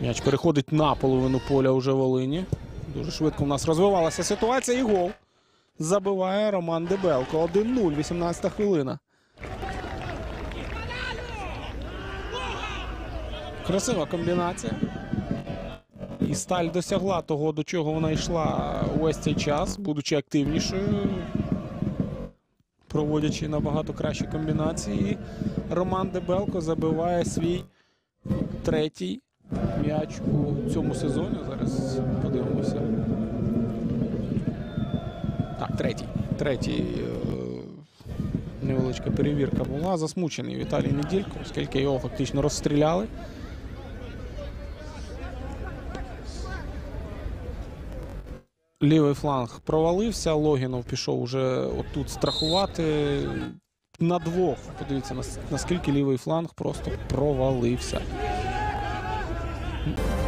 М'яч переходить на половину поля уже Волині. Дуже швидко у нас розвивалася ситуація і гол. Забиває Роман Дебелко. 1-0, 18 хвилина. Красива комбінація. І сталь досягла того, до чого вона йшла увесь цей час, будучи активнішою, проводячи набагато кращі комбінації. І Роман Дебелко забиває свій третій м'яч у цьому сезоні. Зараз подивимося. Так, третій. Третій. е, Невеличка перевірка була. Засмучений Віталій Неділько, оскільки його фактично розстріляли. Лівий фланг провалився. Логінов пішов уже отут страхувати. На двох. Подивіться, наскільки лівий фланг просто провалився. Mm-hmm.